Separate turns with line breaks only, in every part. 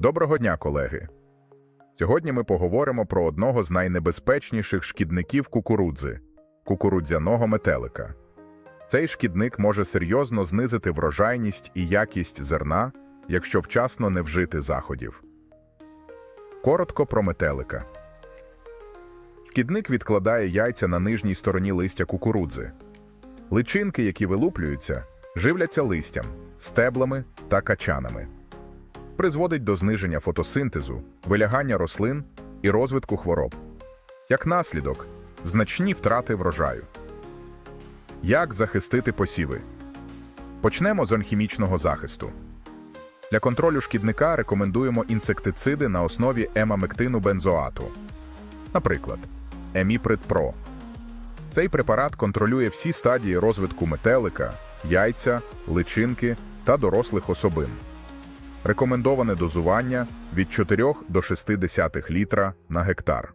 Доброго дня, колеги! Сьогодні ми поговоримо про одного з найнебезпечніших шкідників кукурудзи кукурудзяного метелика. Цей шкідник може серйозно знизити врожайність і якість зерна, якщо вчасно не вжити заходів. Коротко про метелика. Шкідник відкладає яйця на нижній стороні листя кукурудзи. Личинки, які вилуплюються, живляться листям, стеблами та качанами призводить до зниження фотосинтезу, вилягання рослин і розвитку хвороб. Як наслідок, значні втрати врожаю. Як захистити посіви? Почнемо з онхімічного захисту. Для контролю шкідника рекомендуємо інсектициди на основі емамектину бензоату. Наприклад, Еміприд Про. Цей препарат контролює всі стадії розвитку метелика, яйця, личинки та дорослих особин. Рекомендоване дозування від 4 до 0,6 літра на гектар.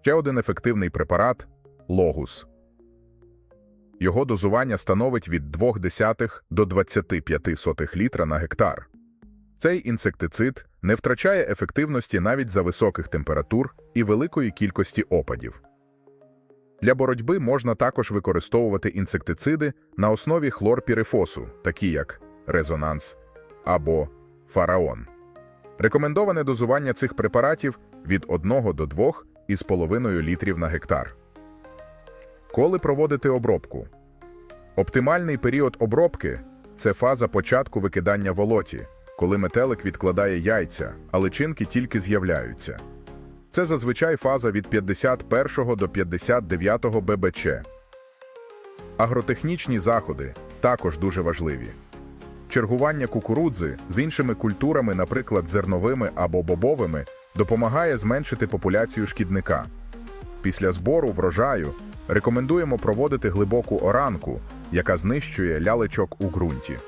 Ще один ефективний препарат логус. Його дозування становить від 0,2 до 25 літра на гектар. Цей інсектицид не втрачає ефективності навіть за високих температур і великої кількості опадів. Для боротьби можна також використовувати інсектициди на основі хлорпірифосу, такі як резонанс або фараон. Рекомендоване дозування цих препаратів від 1 до 2 із половиною літрів на гектар. Коли проводити обробку? Оптимальний період обробки це фаза початку викидання волоті, коли метелик відкладає яйця, а личинки тільки з'являються. Це зазвичай фаза від 51 до 59 ББЧ. Агротехнічні заходи також дуже важливі. Чергування кукурудзи з іншими культурами, наприклад, зерновими або бобовими, допомагає зменшити популяцію шкідника. Після збору врожаю рекомендуємо проводити глибоку оранку, яка знищує лялечок у ґрунті.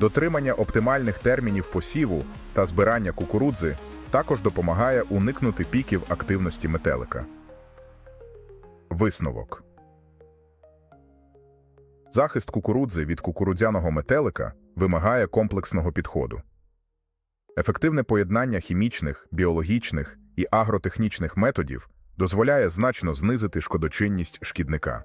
Дотримання оптимальних термінів посіву та збирання кукурудзи також допомагає уникнути піків активності метелика. Висновок Захист кукурудзи від кукурудзяного метелика вимагає комплексного підходу. Ефективне поєднання хімічних, біологічних і агротехнічних методів дозволяє значно знизити шкодочинність шкідника.